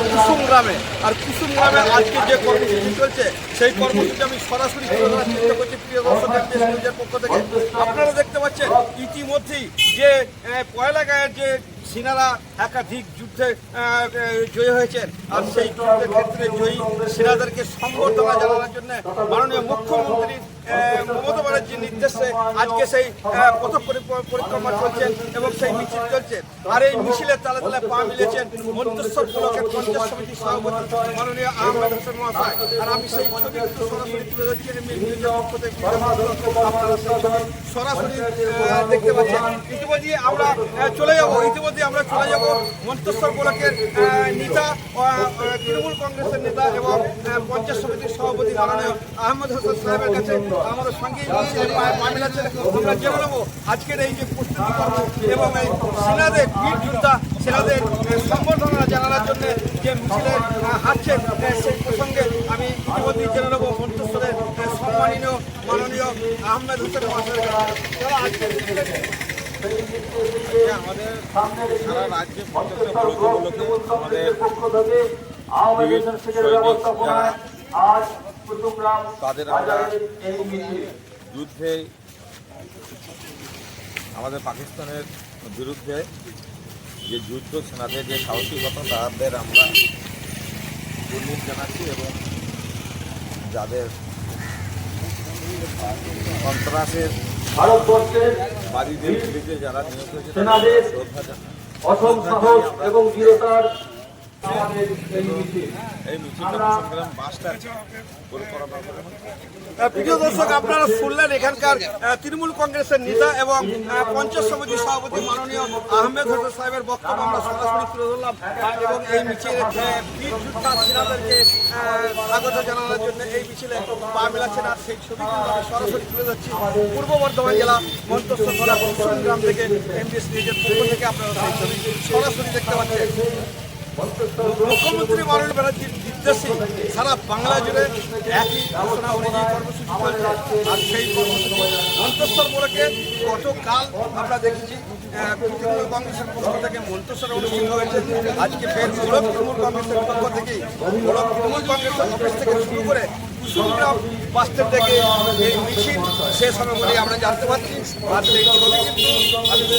কুসুম গ্রামে আর কুসুম গ্রামে আজকে যে কর্মসূচি চলছে, সেই কর্মসূচি আমি সরাসরি চেষ্টা করছি প্রিয় দর্শক পক্ষ থেকে। আপনারা দেখতে পাচ্ছেন, ইতিমধ্যেই যে পয়লা গায়ের যে সিনারা একাধিক যুদ্ধে জয়ী হয়েছেন। আর সেই যুদ্ধের ক্ষেত্রে জয়ী সেনাদেরকে সম্বর্ধনা জানানোর জন্য মাননীয় মুখ্যমন্ত্রী মমতা নির্দেশে আজকে সেই পথ পরিক্রমা চলছে এবং সেই মিছিল চলছে। আর এই মিছিলের তালে তালে পা মিলেছেন মন্তেশ্বর ব্লকের পঞ্চায়েত সমিতির সভাপতি মাননীয় আহমেদ হোসেন মহাশয়। আর আমি সেই ছবি সরাসরি তুলে ধরছি সরাসরি দেখতে পাচ্ছেন। ইতিমধ্যে আমরা চলে যাব, ইতিমধ্যে আমরা চলে যাব মন্তেশ্বর ব্লকের নেতা তৃণমূল কংগ্রেসের নেতা এবং পঞ্চায়েত সমিতির সভাপতি মাননীয় আহমেদ হোসেন সাহেবের কাছে আমাদের সঙ্গে মামিল আছেন আমরা জেনে নেব আজকের এই যে প্রস্তুতি পর্ব এবং এই সেনাদের বীর যোদ্ধা সেনাদের সম্বর্ধনা জানানোর জন্য যে মিছিলে। হাঁটছেন সেই প্রসঙ্গে আমি ইতিমধ্যেই জেনে নেব মন্তেশ্বরের সম্মানীয় মাননীয় আহমেদ হোসেন মহাশয়ের যারা আজকের আমাদের সারা রাজ্যে আমাদের তাদের আমরা যুদ্ধে আমাদের পাকিস্তানের বিরুদ্ধে যে যুদ্ধ সেনাদের যে সাহসিকতা তাদের আমরা উল্লেখ জানাচ্ছি এবং যাদের সন্ত্রাসের ভারতবর্ষের বাড়িদের যারা নিয়োগ হয়েছে শ্রদ্ধা জানাই। অসম সাহস এবং বীরতার আমাদের এই মিছিল। সংগ্রাম প্রিয় দর্শক আপনারা শুনলেন এখানকার তৃণমূল কংগ্রেসের নেতা এবং পঞ্চায়েত সমিতির সভাপতি মাননীয় আহমেদ হোসেন সাহেবের বক্তব্য আমরা সরাসরি তুলে ধরলাম। এবং এই মিছিলে সেনাদেরকে আহ, স্বাগত জানানোর জন্য এই মিছিলে পা মেলাচ্ছেন আর সেই ছবি সরাসরি তুলে ধরছি। পূর্ব বর্ধমান জেলা মন্তস্য থানা কুসুম গ্রাম থেকে এমবিএস নিউজের পক্ষ থেকে আপনারা সেই ছবি সরাসরি দেখতে পাচ্ছেন। মুখ্যমন্ত্রী মমতা ব্যানার্জির নির্দেশে সারা বাংলা জুড়ে একই ঘোষণা অনুযায়ী কর্মসূচি চলছে আর সেই কর্মসূচি গতকাল আমরা দেখেছি তৃণমূল কংগ্রেসের পক্ষ থেকে মন্তেশ্বরে অনুষ্ঠিত হয়েছে আজকে ফের গোলক তৃণমূল কংগ্রেসের পক্ষ থেকে গোলক তৃণমূল কংগ্রেসের অফিস থেকে শুরু করে থেকে শেষ হবে বলে আমরা জানতে পারছি আর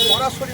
সরাসরি।